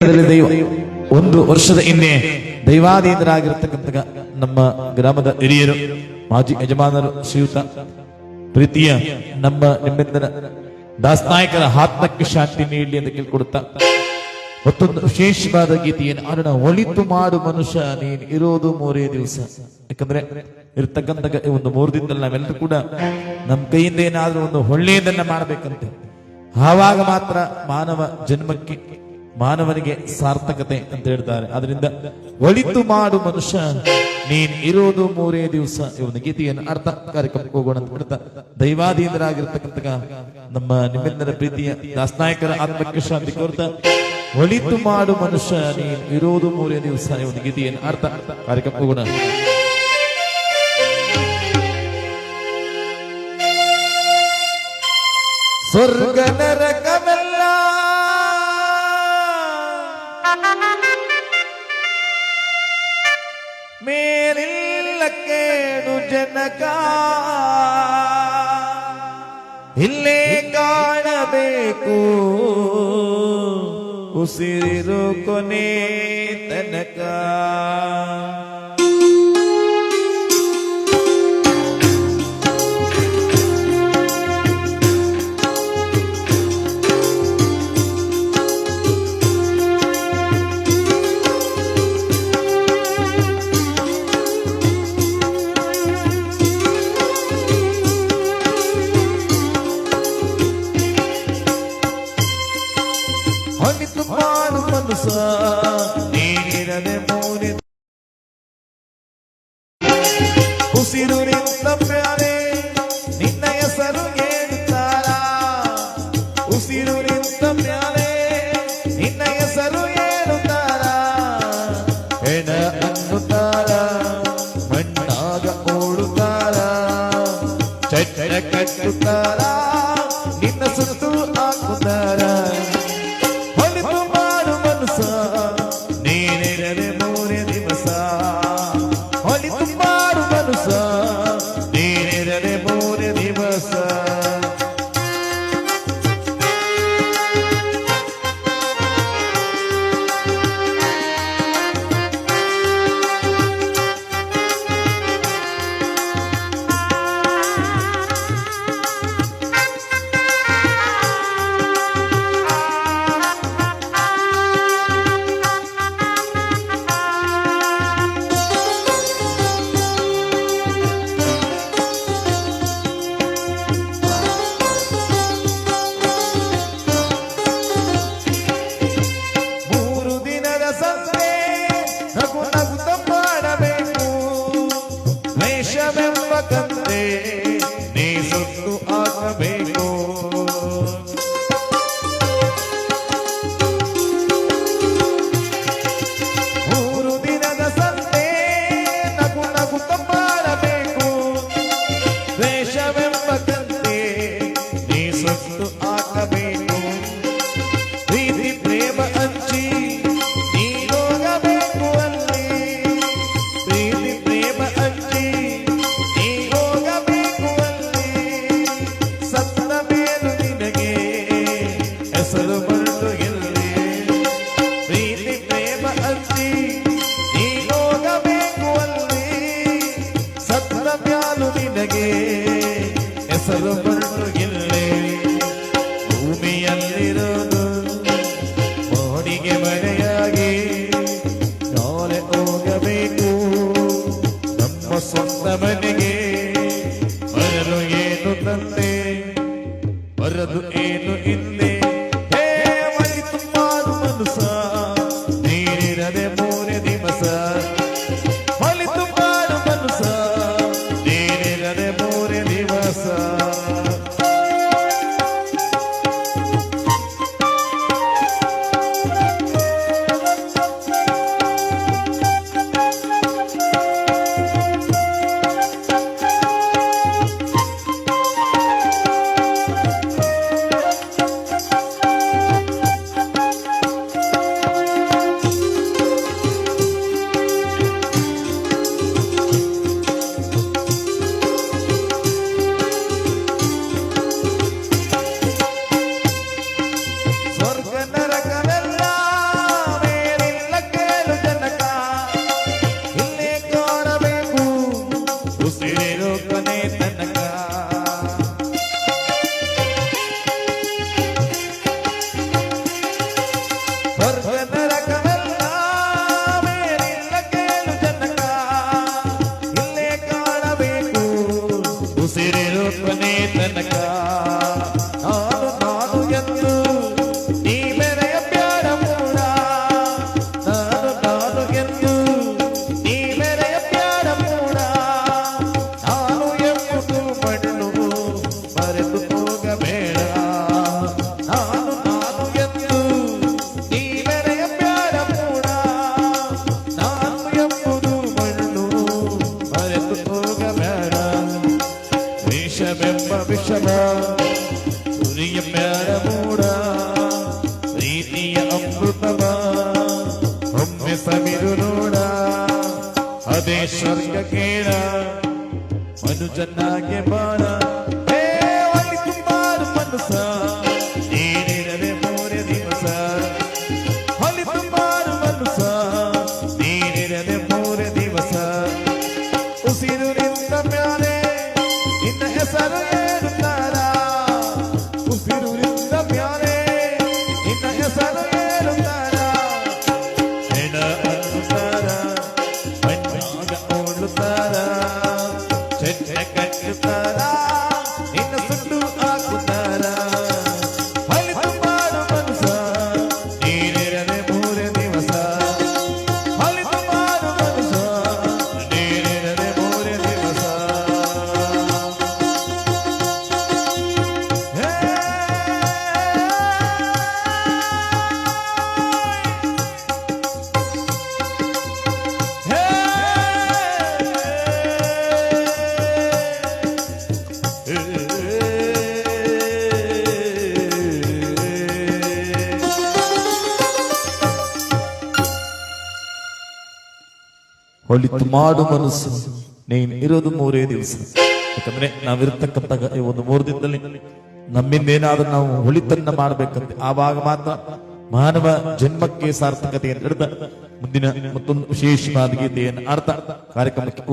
ದೈವ. ಒಂದು ವರ್ಷದ ಹಿಂದೆ ದೈವಾಧೀನರಾಗಿರ್ತಕ್ಕಂಥ ನಮ್ಮ ಗ್ರಾಮದ ಹಿರಿಯರು, ಮಾಜಿ ಯಜಮಾನರು, ಶ್ರೀಯುತ, ಪ್ರೀತಿಯ ನಮ್ಮ ನಿಮ್ಮೆಂದರ ದಾಸ್ನಾಯಕರ ಆತ್ಮಕ್ಕೆ ಶಾಂತಿ ನೀಡಲಿ ಅಂತ ಕೇಳ್ಕೊಡುತ್ತಾ ಮತ್ತೊಂದು ವಿಶೇಷವಾದ ಗೀತೆಯನ್ನು ಅರಣ, ಒಳಿತು ಮಾಡು ಮನುಷ್ಯ, ನೀನು ಇರೋದು ಮೂರೇ ದಿವಸ. ಯಾಕಂದ್ರೆ ಇರ್ತಕ್ಕಂಥ ಒಂದು ಮೂರು ದಿನದಲ್ಲಿ ನಾವೆಲ್ಲರೂ ಕೂಡ ನಮ್ಮ ಕೈಯಿಂದ ಏನಾದ್ರೂ ಒಂದು ಒಳ್ಳೆಯದನ್ನ ಮಾಡಬೇಕಂತೆ. ಆವಾಗ ಮಾತ್ರ ಮಾನವ ಜನ್ಮಕ್ಕೆ ಮಾನವನಿಗೆ ಸಾರ್ಥಕತೆ ಅಂತ ಹೇಳ್ತಾರೆ. ಅದರಿಂದ ಒಳಿತು ಮಾಡು ಮನುಷ್ಯ. ನೀನ್ ಇರೋದು ಮೂರೇ ದಿವಸ. ಇವನ ಗೀತೆಯನ್ನು ಅರ್ಥ ಕಾರ್ಯಕ್ರಮಕ್ಕೆ ಹೋಗೋಣ ಅಂತ ಹೇಳ್ತಾ ದೈವಾಧೀನರಾಗಿರ್ತಕ್ಕಂಥ ನಮ್ಮ ನಿಮ್ಮೆಲ್ಲರ ಪ್ರೀತಿಯ ದಾಸ್ನಾಯಕರ ಆತ್ಮಕ್ಕೆ ಶಾಂತಿ ಕೋರ್ತಾ ಒಳಿತು ಮಾಡು ಮನುಷ್ಯ. ನೀನ್ ಇರೋದು ಮೂರೇ ದಿವಸ. ಇವನ ಗೀತೆಯನ್ನು ಅರ್ಥ ಕಾರ್ಯಕ್ರಮಕ್ಕೆ ಹೋಗೋಣ. ಸ್ವರ್ಗ ನರಕವೆಲ್ಲ ಮೇಲಿಲ್ಲ ಕೇಳು ಜನಕ. ಇಲ್ಲೇ ಕಾಣಬೇಕು. ಉಸಿರಿರು ಕೊನೆ ತನಕ. ಮನಸ ನೀನಿರದೆ ಮೂರಿ ಉಸಿರು ನಿಂತ ಮ್ಯಾಲೆ ನಿನ್ನ ಹೆಸರು ಹೇಳುತ್ತಾರ. ಉಸಿರು ನಿಂತ ಮ್ಯಾಲೆ ನಿನ್ನ ಹೆಸರು ಹೇಳುತ್ತಾರ. ಹೆಣ ಅನ್ನುತ್ತಾರ, ಮಣ್ಣಾಗ ಓಡುತ್ತಾರ. ಚಟ್ಟ ಕಟ್ಟುತ್ತಾರ, ನಿನ್ನ ಸುತ್ತು de સ્વર્ગના स्वर्ग केड़ा मनुजन्ना के बाण ಒಳಿತು ಮಾಡು ಮನಸ್ಸು. ನೀನ್ ಇರೋದು ಮೂರೇ ದಿವಸ. ಯಾಕಂದ್ರೆ ಈ ಒಂದು ಮೂರು ದಿನದಲ್ಲಿ ನಮ್ಮಿಂದೇನಾದ್ರೂ ನಾವು ಒಳಿತನ್ನ ಮಾಡ್ಬೇಕಂತೆ. ಆವಾಗ ಮಾತ್ರ ಮಾನವ ಜನ್ಮಕ್ಕೆ ಸಾರ್ಥಕತೆ ಅಂತ ಮುಂದಿನ ಮತ್ತೊಂದು ವಿಶೇಷವಾದ ಗೀತೆಯನ್ನು ಅರ್ಥ ಕಾರ್ಯಕ್ರಮಕ್ಕೆ